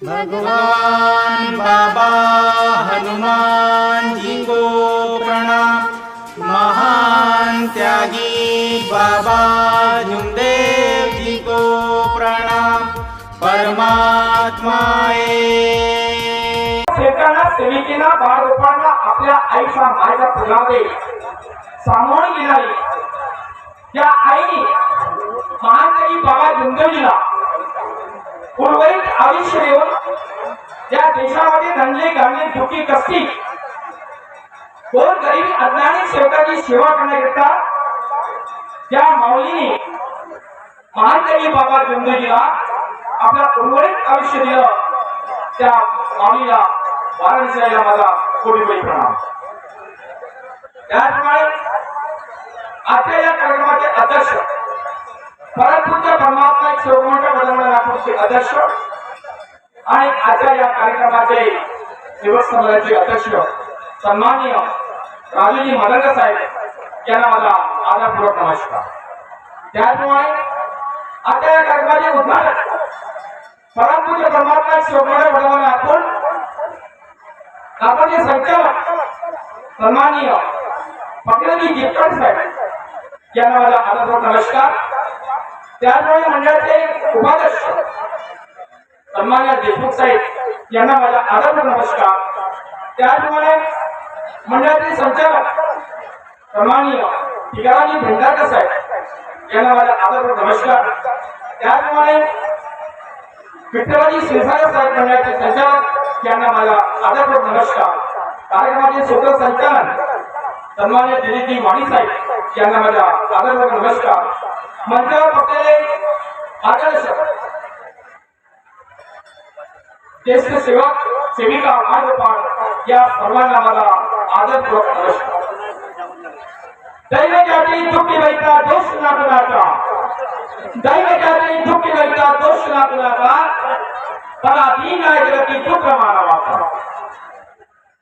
भगवान बाबा हनुमान जी को प्रणाम महान त्यागी बाबा झुमदेव जी को प्रणाम परमात्मा शेतकऱ्यांना शेताना बाळ बाळरोपांना आपल्या आईच्या मायेच्या फुलामध्ये सामावून घेणारी त्या आईने महान त्यागी बाबा झुमदेवजीला उर्वरित आयुष्य देऊन या देशामध्ये धनले गाणे दुखी कष्टी कोण गरीब अज्ञानी सेवकाची सेवा करण्याकरिता त्या माऊलीने महानकरी बाबा जुंदलीला आपला उर्वरित आयुष्य दिलं त्या माऊलीला वाराणसीला माझा कोटी कोटी प्रणाम. त्याचप्रमाणे आजच्या या कार्यक्रमाचे अध्यक्ष परंतु त्या परमात्मा एक शिवकुमारच्या बदलणार नागपूरचे अध्यक्ष आणि आजच्या या कार्यक्रमाचे सेवक समाजाचे अध्यक्ष सन्माननीय राजूजी मदनकर साहेब यांना मला आदरपूर्वक नमस्कार. त्याचप्रमाणे आता या कार्यक्रमाचे उद्घाटन परमपूज्य परमात्मा शिवकुमार आपण आपण जे संचालक सन्माननीय पकडजी जितकड साहेब यांना माझा आदरपूर्वक नमस्कार. त्यामुळे मंडळाचे उपाध्यक्ष सन्मान्य देशमुख साहेब यांना माझा आदर नमस्कार. त्याचप्रमाणे मंडळाचे संचालक सन्माननीय ठिकाणी भेंडारकर साहेब यांना माझा आदर नमस्कार. त्याचप्रमाणे विठ्ठलाजी शिरसागर साहेब मंडळाचे संचालक यांना माझा आदर नमस्कार. कार्यक्रमाचे सूत्रसंचालन सन्मान्य दिलीपजी वाणी साहेब यांना माझा आदरपूर्वक नमस्कार. मंचावर बसलेले आदर्श. ज्येष्ठ सेवक सेविका मार्गपाल या सर्वांना मला आदरपूर्वक नमस्कार दैव जाती दुःखी वैता दोष नागनाचा दैव जाती दुःखी वैता दोष नागनाचा मला दीन आहे जगती दुःख मानवाचा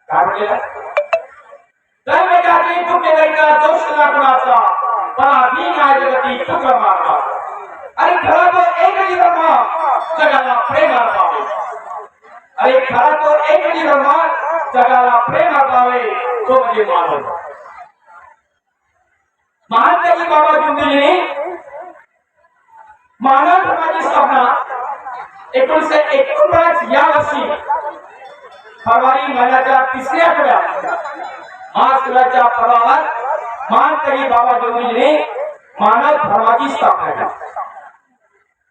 काय म्हणलेलं दैव जाती दुःखी वैता दोष नागनाचा दीन आहे जगती मानवाचा अरे खरा तो एकच धर्म जगाला प्रेम अर्पावे अरे खरा तो एकच धर्म जगाला प्रेम अर्पावे तो म्हणजे मानव महात्मा बाबा जुंदलीने मानव धर्माची स्थापना एकोणीसशे या वर्षी फरवरी महिन्याच्या तिसऱ्या आठवड्यात महाशिवराच्या पर्वावर महानकरी बाबा जुंदलीने मानव धर्माची स्थापना केली.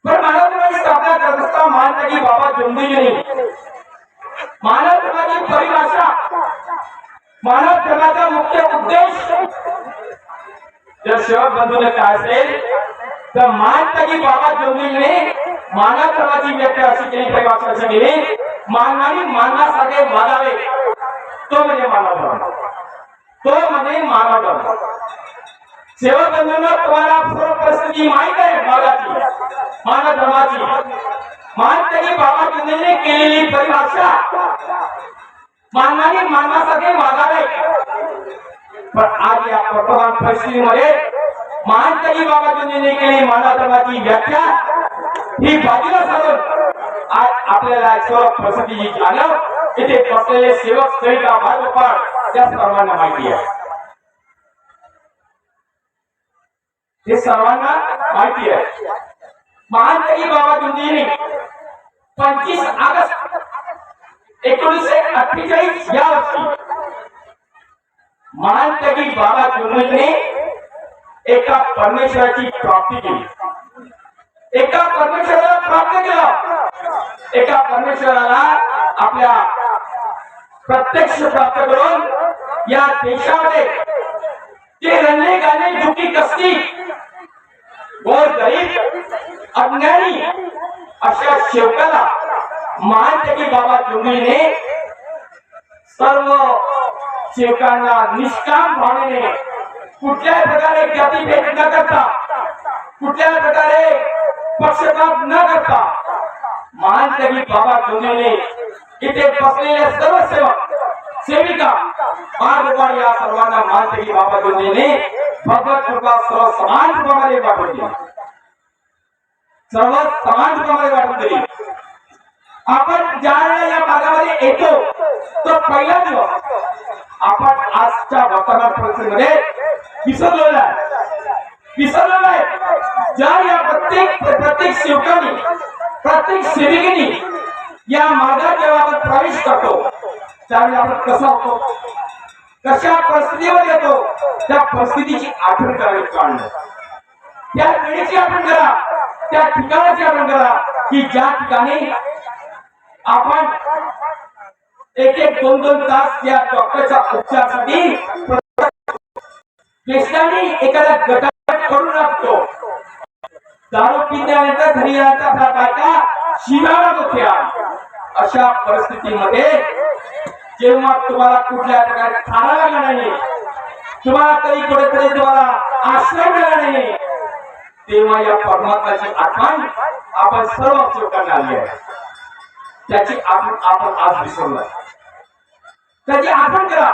पण मानव धर्माची स्थापना करत असताना महानकरी बाबा जुंदलीने मानव धर्माची परिभाषा मानव धर्माचा मुख्य उद्देश जर सेवक बंधूने काय असेल तर मानतगी बाबा जोगीने मानव धर्माची व्याख्या अशी केली परिभाषा अशी केली मानवाने मानवासारखे वागावे तो म्हणजे मानव धर्म. तो म्हणजे मानव धर्म. सेवा बंधूंना तुम्हाला पूर्व परिस्थिती माहीत आहे मागाची. मानव धर्माची. मानतगी बाबा जोगीने केलेली परिभाषा. मानवाने मानवासारखे मागावे. पण आज या वर्तमान परिस्थितीमध्ये महानकरी बाबाजींनी केली मानव धर्माची व्याख्या ही बाजूला साधून आज आपल्याला सर्व प्रसिद्धी जाणव इथे बसलेले सेवक सेविका भाजपा त्या सर्वांना माहिती आहे. हे सर्वांना माहिती आहे महानकरी बाबाजींनी पंचवीस ऑगस्ट एकोणीसशे अठ्ठेचाळीस या वर्षी महानकरी बाबा जुमलने एका परमेश्वराची प्राप्ती केली. एका परमेश्वराला प्राप्त केलं. एका परमेश्वराला आपल्या प्रत्यक्ष प्राप्त करून या देशामध्ये ये रंगले गाणे दुखी कसली गोर गरीब अज्ञानी अशा सेवकाला महानकरी बाबा जोगीने सर्व शेवकांना निष्काम भावनेने कुठल्याही प्रकारे जातीभेद न करता कुठल्याही प्रकारे पक्षपात न करता महानकरी बाबा जोगीने इथे बसलेले सर्व सेवक सेविका मार्गपाळ या सर्वांना महानकरी बाबा जोगेने भगवत कृपा सर्व समान रूपामध्ये वाटून दिली. सर्व समान रूपामध्ये वाटून दिली. आपण ज्या वेळेला या मार्गामध्ये येतो तो पहिला दिवस आपण आजच्या वर्तमान परिस्थितीमध्ये विसरलेला आहे. विसरलेला आहे. ज्या या प्रत्येक प्रत्येक सेवकाने प्रत्येक सेविकेने या मार्गात जेव्हा आपण प्रवेश करतो त्यावेळी आपण कसा होतो? कशा परिस्थितीवर येतो? त्या परिस्थितीची आठवण करावी काढणं त्या वेळेची आठवण करा. त्या ठिकाणाची आठवण करा. की ज्या ठिकाणी आपण एक एक दोन दोन तास या डॉक्टरच्या उपचारासाठी पेशंटाने एखाद्या गटात करून लागतो दारू पिल्यानंतर घरी येण्याचा आपला बायका शिवारात होत्या. अशा परिस्थितीमध्ये जेव्हा तुम्हाला कुठल्या प्रकारे थारा लागला नाही तुम्हाला तरी कुठेतरी तुम्हाला आश्रय मिळाला नाही तेव्हा या परमात्माची आठवण आपण सर्व सेवकांना आली आहे. त्याची आपण आपण आज विसरलो. त्याची आठवण करा.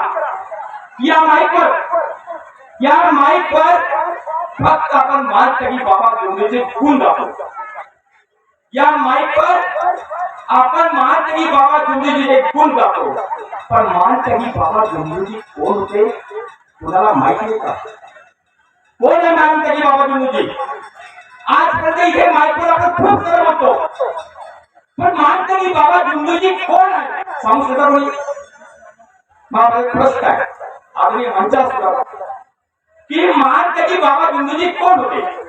या माईकवर या माईकवर फक्त आपण मानकरी बाबा जोंधेचे गुण दाखवतो या माईकवर आपण महात्मी बाबा जोंधेचे गुण गातो पण महात्मी बाबा जोंधेजी कोण होते? कुणाला माहिती आहे का? कोण आहे महात्मी बाबा जोंधेजी आजपर्यंत इथे माईकवर आपण खूप सारं म्हणतो पण महात्मी बाबा जोंधेजी कोण आहे? सांगू शकता मी मला प्रश्न आहे. आदरणीय मंचावर सुद्धा की महात्मी बाबा बिंदूजी कोण होते?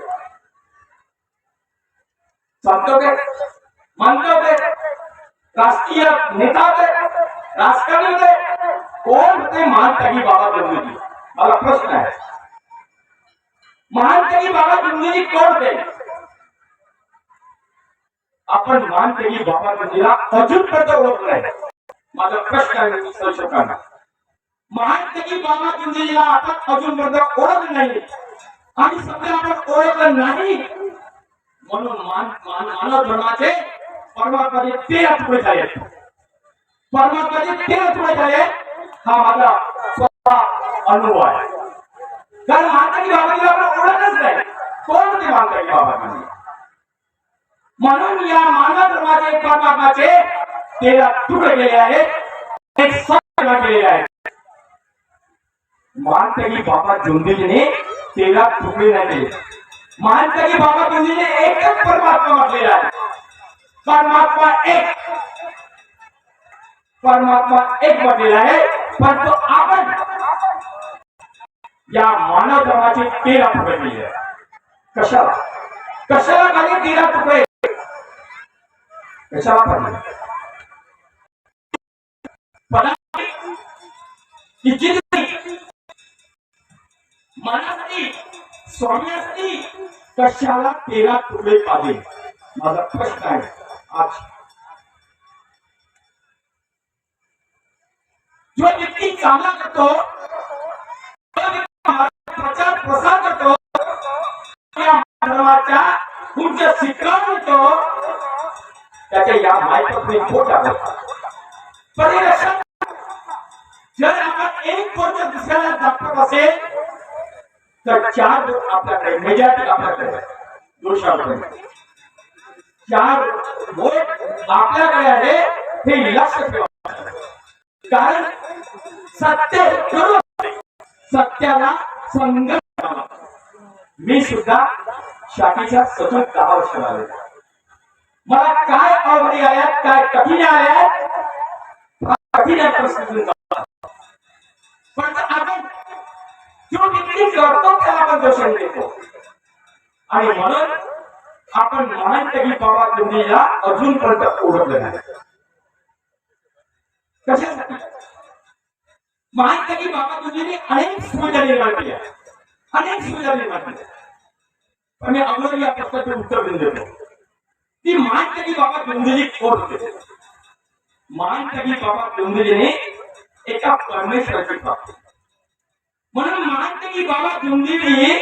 सांगतो ते म्हणतो ते राष्ट्रीय नेता होते राजकारणी होते कोण होते महानकरी बाबा बिंदूजी मला प्रश्न आहे. महानकरी बाबा बिंदूजी कोण होते आपण महानकरी बाबा बिंदूला अजूनपर्यंत ओळखलं आहे माझा प्रश्न आहे महान महानकरी बाबा बिंदूजीला आपण अजूनपर्यंत ओळखलं नाही? आणि सध्या आपण ओळखलं नाही. म्हणून मानव धर्माचे परमात्माचे तेरा तुकडे झाले. परमात्माचे तेरा तुकडे झाले. हा माझा स्वतः अनुभव आहे. कारण मानकरी बाबाजीला आपण ओळखच नाही. कोण ते मानकरी बाबाजी म्हणून या मानव धर्माचे परमात्माचे तेरा तुकडे केले आहेत. एक सत्य केलेले आहेत मानकरी बाबा जोंधेजीने तेरा तुकडे नाही केले. मानकरी बाबा जोंधेजीने एकच परमात्मा म्हटलेला आहे. परमात्मा एक. परमात्मा एक म्हटलेला आहे. परंतु आपण या मानव धर्माचे तेरा तुकडे केले कशाला? कशाला खाली तेरा तुकडे कशाला पडले? पदार्थी. इच्छित स्वामी असती कशाला तेरा तुकडे पाले माझा प्रश्न आहे. आज जो व्यक्ती चांगला करतो प्रचार प्रसार करतो मानवाच्या धर्माच्या उच्च शिखरावर येतो त्याच्या या मायपत्नी खोट टाकत परिरक्षण जर आपण एक गोष्ट दुसऱ्याला दाखवत असेल तर चार लोक आपल्याकडे मेजॉरिटी आपल्याकडे दोष चार वोट आपल्याकडे आहे हे लक्ष ठेवा. कारण सत्य सत्याला संघर्ष मी सुद्धा शाखेच्या सतत दहा वर्षाला झाले. मला काय आवडी आल्यात काय कठीण आल्यात कठीण आहे प्रश्न पण आता किंवा व्यक्ती करतो त्याला आपण दर्शन देतो. आणि म्हणून आपण महानकरी बाबा जोंधेला अजूनपर्यंत ओळखलं नाही. कशासाठी? महानकरी बाबा जोंधेने अनेक सुविधा निर्माण केल्या. अनेक सुविधा निर्माण केल्या. आणि अगोदर या प्रश्नाचे उत्तर देऊन देतो. ती महानकरी बाबा जोंधेजी ओळखते होते बाबा जोंधेजीने एका परमेश्वराची प्राप्ती. म्हणून महानकरी बाबा जोंधेजी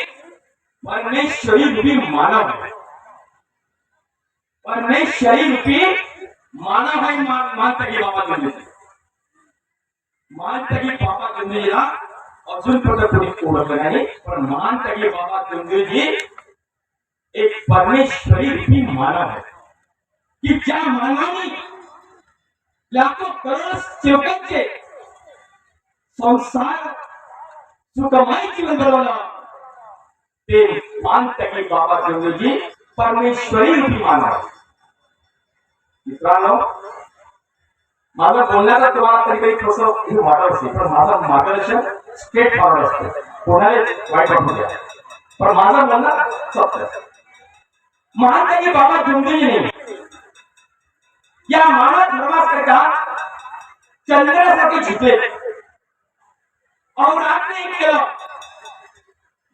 परमेश्वरी रूपी मानव आहे परमेश्वरी रूपी मानव आहे मा- मानकरी बाबा जोंधेजी मानकरी बाबा जोंधेजीला अजूनपर्यंत कोणी ओळखलं नाही पण मानकरी बाबा जोंधेजी एक परमेश्वरी रूपी मानव आहे की ज्या मानवाने लाखो करोड सेवकांचे संसार सुखमय जीवन घडवलं ते मानत की बाबा देवजी परमेश्वरी रूपी मानव. मित्रांनो माझं बोलण्याचा तुम्हाला तरी काही कसं हे वाटत असेल पण माझं मार्गदर्शन स्टेट फॉरवर्ड असतं. कोणाला वाईट वाटू द्या पण माझं बोलणं सत्य महान त्यांनी बाबा जुंदीने या मानव धर्माकरिता चंद्रासाठी झुकले अवरात्री केलं.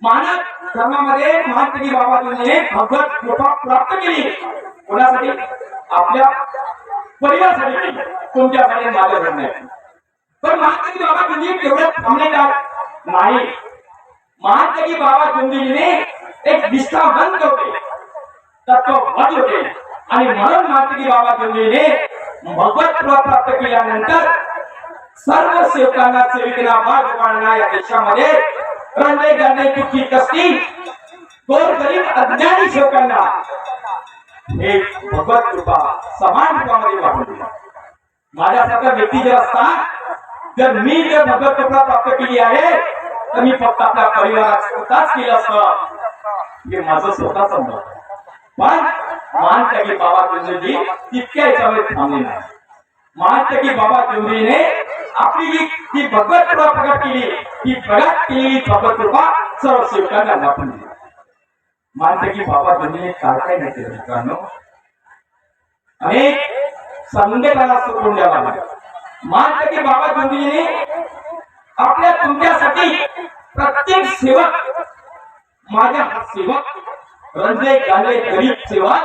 मानव धर्मामध्ये महात्मी बाबाजीने भगवत कृपा प्राप्त केली. कोणासाठी? आपल्या परिवारासाठी तुमच्यासाठी माझ्यासाठी नाही पण महात्मी बाबा जुंदी तेवढं थांबले का नाही. महात्मी बाबा जुंदीने एक निष्ठावंत होते तत्ववादी होते आणि म्हणून महात्मी बाबा जुंदीने भगवत कृपा प्राप्त केल्यानंतर सर्व सेवकांना सेविकेला भाग पाडणा या देशामध्ये रंजय गाणे दुःखी कष्टी गोरगरीब अज्ञानी सेवकांना हे भगवत कृपा समान रूपामध्ये वाढवली दिली. माझ्यासारखा व्यक्ती जर असतात जर मी जर भगवत कृपा प्राप्त केली आहे तर मी फक्त आपल्या परिवारात केलं असत. हे माझं स्वतःच मत. पण मान बाबा कृष्णजी तितक्या याच्यामध्ये थांबले नाही मान बाबा चंद्रीने आपली जी भगवत कृपा प्रकट केली ती प्रगत केलेली भगवत कृपा सर्व सेवकांना वाटून दिली. मान बाबा चंद्रीने काय काय नाही केलं मित्रांनो? अनेक संघटना सोडून द्यावा लागेल. की बाबा चंद्रीने आपल्या तुमच्यासाठी प्रत्येक सेवक माझ्या हा सेवक रंजले गाले गरीब सेवक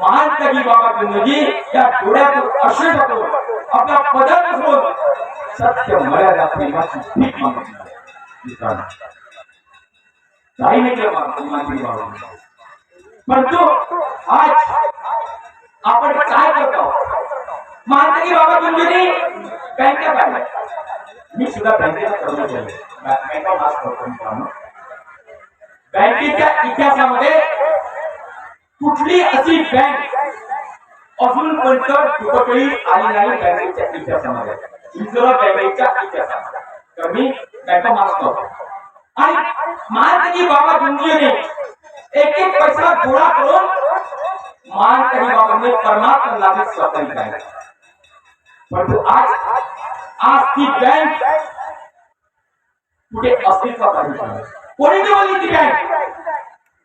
महान बाबा गंगजी त्या डोळ्यातून अश्रू टाकून आपल्या पदात बसवून सत्य मर्यादा प्रेमाची भीक मित्रांनो, काही नाही केलं श्रीमंती बाबा. परंतु आज आपण काय करतो महात्मा बाबा गंगजी बँका काढल्या मी सुद्धा बँकेचा कर्मचारी. आहे. बँका मास करतो बँकेच्या इतिहासामध्ये कुठली अशी बँक अजूनपर्यंत दुपटळी आली नाही बँकेच्या इतिहासामध्ये. रिझर्व्ह बँकेच्या इतिहासामध्ये. तर मी बँका मागतो आणि महात्मा बाबा गुंजीने एक एक पैसा गोळा करून महात्मा बाबांनी परमात्मा लागत स्वतः काय परंतु आज आज ती बँक कुठे अस्तित्वात आली कोणी निवडली ती बँक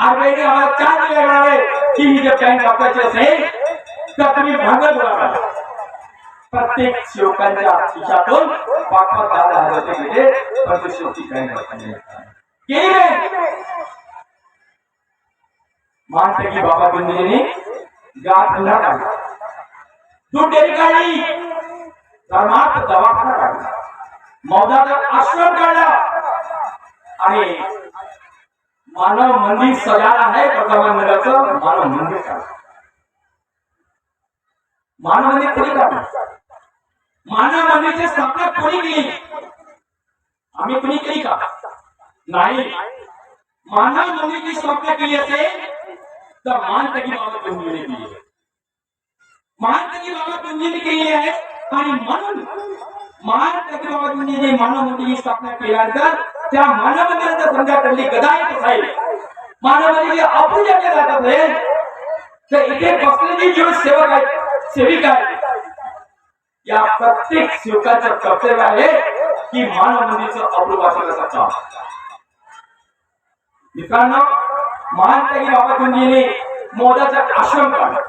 आरबीआयने आम्हाला चार दिले लागणार आहे की ही जर बँक वापरायची असेल तर तुम्ही भांडवल गोळा प्रत्येक सेवकांच्या खिशातून वापर दहा हजार रुपये गेले परंतु शेवटी बँक वापरली केली. बँक बाबा बिंदूने गाठ धंदा काढला. दूध डेअरी काढली. धर्मात दवाखाना काढला. मौदाचा आश्रम काढला. आणि मानव मंदिर सजायला आहे वर्धमान नगरचं मानव मंदिर मानव मंदिर कोणी काढलं? मानव मंदिरची स्थापना कोणी केली? आम्ही कोणी केली का? नाही. मानव मंदिरची स्थापना केली असेल तर मानतकी बाबा पंजीने केली आहे. मानतकी बाबा पंजीने केली आहे आणि म्हणून मानतकी बाबा पंजीने मानव मंदिरची स्थापना केल्यानंतर त्या मानव मंदिराच्या संघाकडली गदा येत असेल मानव मंदिर आपण ज्याच्या जात असेल तर इथे बसलेली जे सेवक आहेत सेविका आहेत या प्रत्येक सेवकाचं कर्तव्य आहे की मानव मंदिरचं अपूर्वाचन काम मित्रांनो महानताई बाबाजींनी मोदाचा आश्रम काढला.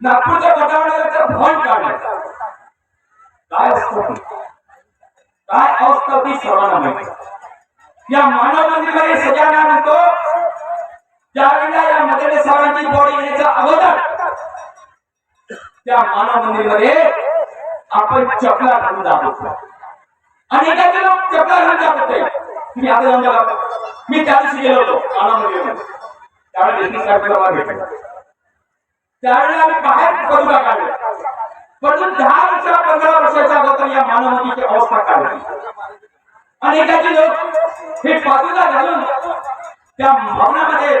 नागपूरच्या गटावण्याचं भवन काढलं. काय असतं? काय अवस्था ती सर्वांना माहिती या मानव मंदिरामध्ये सजाना त्यावेळेला या मदने साहेबांची बॉडी येण्याच्या अगोदर त्या मानव मंदिरमध्ये आपण चपला घालून जात होतो आणि काही लोक चपला घालून जात होते मी आता जाऊन बघा मी त्या दिवशी गेलो होतो मानव मंदिरमध्ये त्यावेळेला देशमुख साहेब मला त्यावेळेला आम्ही बाहेर पदुका काढलं परंतु दहा वर्षा पंधरा वर्षाच्या अगोदर या मानवतेची अवस्था काय आणि काही लोक हे पादुका घालून त्या भवनामध्ये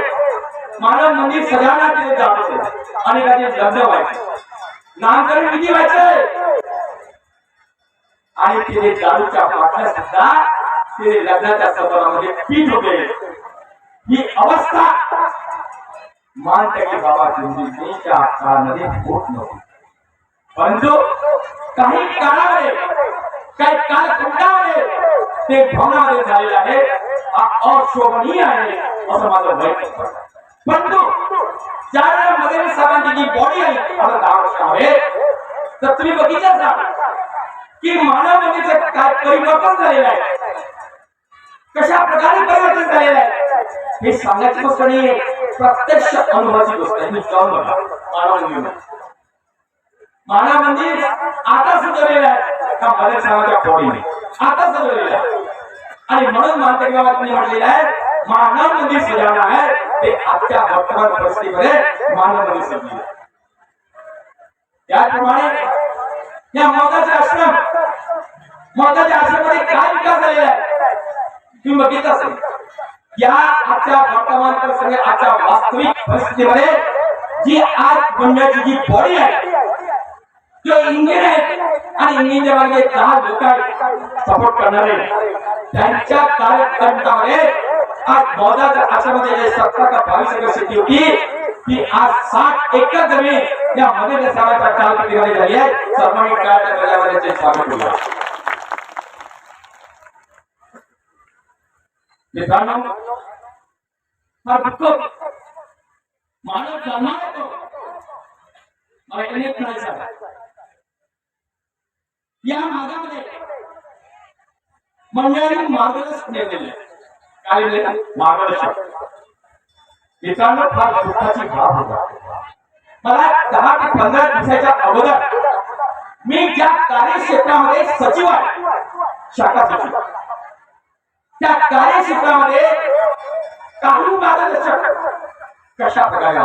मानव मंदिर सजावण्यात केले जात होते. आणि काही लग्न व्हायचे. नामकरण विधी व्हायचे? आणि तिने दारूच्या बाटल्या सुद्धा तिने लग्नाच्या समारंभामध्ये पीठ होते. ही अवस्था मानते बाबा जिंदगीच्या काळामध्ये होत नव्हती. परंतु काही काळामध्ये काही कालखंडामध्ये ते भवनामध्ये झालेलं आहे अशोभनीय आहे असं माझं वैयक्तिक मत आहे. परंतु ज्यावेळेला मदेवी साहेबांची जी बॉडी आहे मला दहा वर्ष आहे तर तुम्ही बघितलं जा की मानव मंदिरचं काय परिवर्तन झालेलं आहे. कशा प्रकारे परिवर्तन झालेलं आहे? हे सांगायची गोष्ट नाही प्रत्यक्ष अनुभवाची गोष्ट आहे. मी जाऊन बघा मानव मला म्हणजे आता सजवलेलं आहे. का मदर साहेबांच्या बॉडीने आता सजवलेलं आहे. आणि म्हणून मानते गावात म्हटलेलं आहे मानव मंदिर सुधारणा आहे. ते आजच्या वर्तमान परिस्थितीमध्ये मानव म्हणजे मंदिर सजलेलं आहे. त्याचप्रमाणे या मोदाचे आश्रम मोदाच्या आश्रमामध्ये काय विकास झालेला आहे? तुम्ही बघितलं असेल. या आजच्या वर्तमान परिस्थिती आजच्या वास्तविक परिस्थितीमध्ये जी आज मंडळाची जी बॉडी आहे जो इंजिन आहे आणि इंजिनच्या मागे दहा लोक सपोर्ट करणारे त्यांच्या कार्यकर्त्यामध्ये आज बौद्धाच्या आशामध्ये जे सतरा का बावीस एकर शेती होती ती आज साठ एकर जमीन या मध्ये साहेबांच्या कालखंडीमध्ये झाली आहे सर्वांनी काळाच्या गल्यामध्ये स्वागत होईल मित्रांनो हा दुःख मानव जाणणार येतो मला अनेक म्हणायचं आहे. या भागामध्ये मंडळाने मार्गदर्शक नेमलेले काय नेमलेलं? मार्गदर्शक. मित्रांनो फार दुःखाची भाव होता मला दहा ते पंधरा दिवसाच्या अगोदर मी ज्या कार्यक्षेत्रामध्ये सचिव आहे शाखा सचिव त्या कार्यक्षेत्रामध्ये काही मार्गदर्शक कशा प्रकारे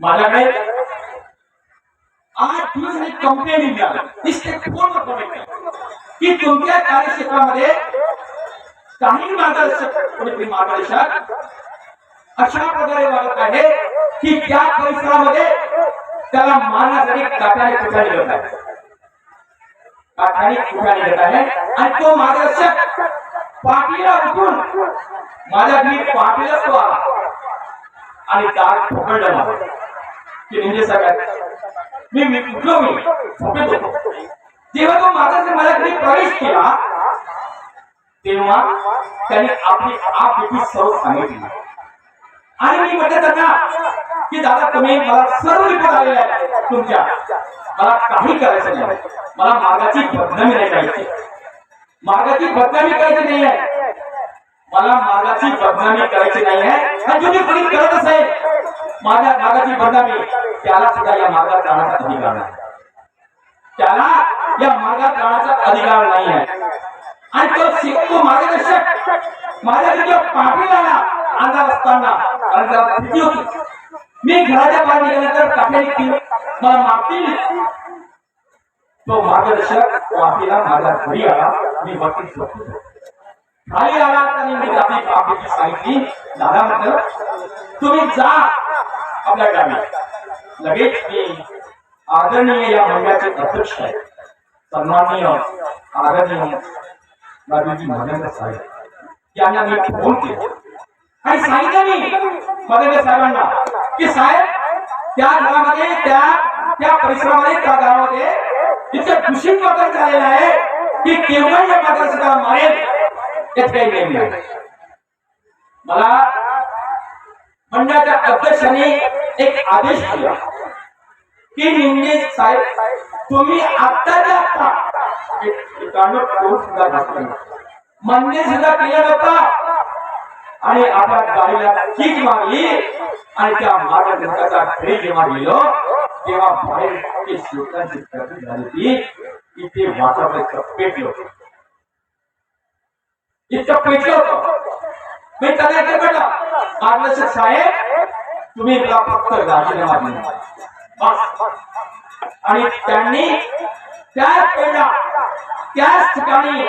माझ्याकडे आठ दिवस आणि कंप्लेंट मिळाली पूर्ण कमेंट की तुमच्या कार्यक्षेत्रामध्ये काही मार्गदर्शक कोणीतरी मार्गदर्शक अशा प्रकारे वागत आहे की त्या परिसरामध्ये त्याला मारण्यासाठी काटाने ठिकाणी घेत आहे. काटाने ठिकाणी घेत आहे. आणि तो मार्गदर्शक पाठीला उठून माझ्या घरी पाठीलाच तो आला आणि दार पकडलं मला. की म्हणजे सगळ्यात मी मी मी जेव्हा तो मार्गदर्शक मला प्रवेश केला तेव्हा त्याने आपली आपली सर्व सांगितली. आणि मी म्हटलं त्यांना की दादा तुम्ही मला सर्व रिपोर्ट आलेले आहेत तुमच्या. मला काही करायचं नाही. मला मार्गाची बदनामी नाही करायची. मार्गाची बदनामी करायची नाही आहे. मला मार्गाची बदनामी करायची नाही आहे. आणि तुम्ही कोणी करत असेल माझ्या मार्गाची बदनामी त्याला सुद्धा या मार्गात जाण्याचा अधिकार नाही. त्याला या मार्गात जाण्याचा अधिकार नाही आहे. आणि तो शिकतो मार्गदर्शक माझ्या तिथे पाठीला आला अंधार असताना आणि त्याला भीती होती. मी घराच्या बाहेर निघाल्यानंतर काठ्याने मला मागतील तो मार्गदर्शक वापीला माझ्या घरी आला. मी वकील झोपत खाली आला आणि मी जाते. बाबीची सांगितली दादा म्हटलं तुम्ही जा आपल्या गावी. लगेच मी आदरणीय या मंडळाचे अध्यक्ष आहे. सन्माननीय आदरणीय राजूजी महेंद्र साहेब. यांना मी फोन केला. आणि सांगितलं मी मदेंद्र साहेबांना की साहेब त्या घरामध्ये त्या त्या परिसरामध्ये त्या गावामध्ये तिथे दूषित वातावरण झालेलं आहे की केव्हा या माणसाला मारेल. यात काही नेम नाही मला मंडळाच्या अध्यक्षाने एक आदेश दिला. की निंदे साहेब तुम्ही आत्ताच्या आत्ता एक ठिकाणं सुद्धा घातलं नाही. सुद्धा केलं नव्हतं आणि आपण गाडीला किक मागली आणि त्या मार्गदर्शकाच्या घरी जेव्हा गेलो तेव्हा बाहेर ते शिवकांची गर्दी झाली होती. इथे वातावरण इतकं पेटलं होतं. इतकं पेटलं होतं मी त्याला काय म्हटलं मार्गदर्शक साहेब तुम्ही मला फक्त राजीनामा दिला. आणि त्यांनी त्याच वेळेला त्याच ठिकाणी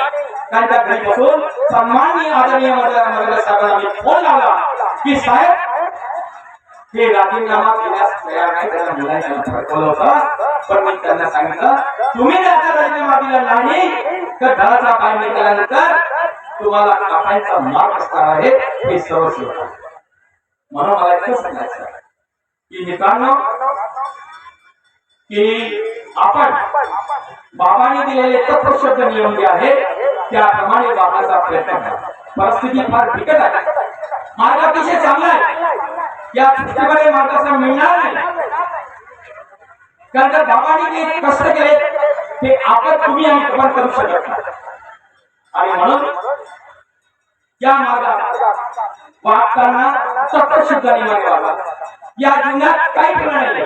त्यांच्या घरी बसून सन्माननीय आदरणीय मर्यादा साहेबांना फोन लावला की साहेब हे राजीनामा देण्यास तयार नाही त्यांना मुलांना फटकवलं होतं. पण मी त्यांना सांगितलं तुम्ही त्याचा राजीनामा दिला नाही तर घराचा बाहेर निघाल्यानंतर तुम्हाला कापायचा मार्ग असणार आहे हे सर्व शिवता. म्हणून मला इथं सांगायचं की मित्रांनो की आपण बाबांनी दिलेले तत्वशब्द नियम जे आहे त्याप्रमाणे वागण्याचा प्रयत्न करा. परिस्थिती फार बिकट आहे. मार्ग अतिशय चांगला आहे. या सृष्टीमध्ये मार्गाचा मिळणार नाही. कारण जर बाबांनी जे कष्ट केले ते आपण तुम्ही आम्ही आपण करू शकत नाही. आणि म्हणून या मार्गात वागताना तत्वशुद्ध नियमाने या जीवनात काही करणार नाही.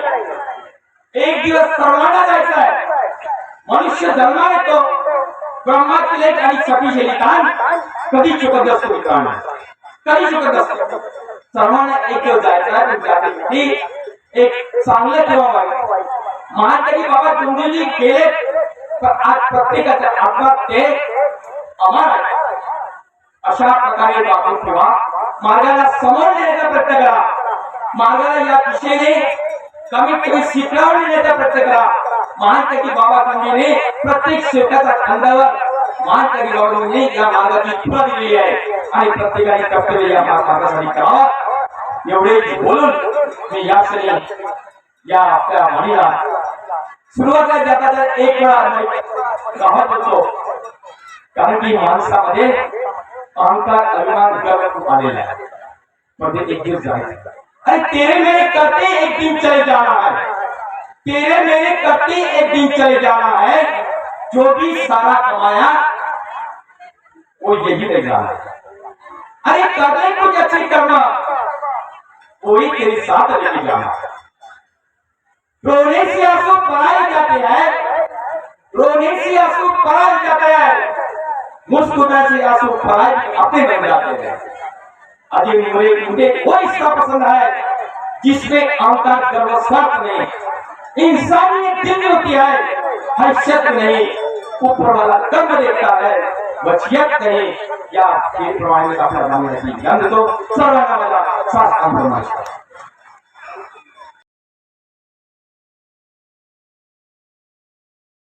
एक दिवस सर्वांना जायचा आहे. मनुष्य जन्मा येतो. ब्रह्माची लेख आणि सतीशे लिखाण कधी चुकत असतो मित्रांनो कधी चुकत असतो सर्वांना एक दिवस जायचा आहे. तुमच्या एक चांगलं किंवा वाईट. महाकवी बाबा चुंडली गेले तर आज प्रत्येकाच्या आत्मात ते अमर आहे. अशा प्रकारे वापरून ठेवा. मार्गाला समोर नेण्याचा प्रयत्न करा. मार्गाला या दिशेने कमीत कमी शिकरावर नेण्याचा प्रयत्न करा. महाकवी बाबा गांधीने प्रत्येक शेवटाच्या खांद्यावर महाकवी बाबांनी या मार्गाची फुलं दिलेली आहे. आणि प्रत्येकाने कर्तव्य या मार्गासाठी करावं. एवढे बोलून मी या क्षणी या आपल्या म्हणीला सुरुवातीला जाता एक वेळा गावात होतो कारण की माणसामध्ये अहंकार अभिमान आलेला आहे. एक दिवस जायचं. अरे तेरे मेरे एक दिन है. तेरे मेरे एक दिन है. जो भी सारा कमाया, वो यही ले जाना है. अरे कुछ अच्छे करना, वही तेरे साथ लेके जाना रोने से आँसू पढ़ाए जाते हैं. रोने से आँसू पढ़ाए जाते हैं. मुस्कुराने से आँसू पढ़ाए अपने बन जाते हैं। अजय मुझे मुझे वो हिस्सा पसंद है जिसमें अहंकार गर्व स्वार्थ नहीं इंसानियत दिल होती है, हैसियत नहीं, ऊपर वाला कर्म देखता है वचियत नहीं, या ये प्रमाण में अपना नाम नहीं ध्यान दो सर्वांना माझा साथ काम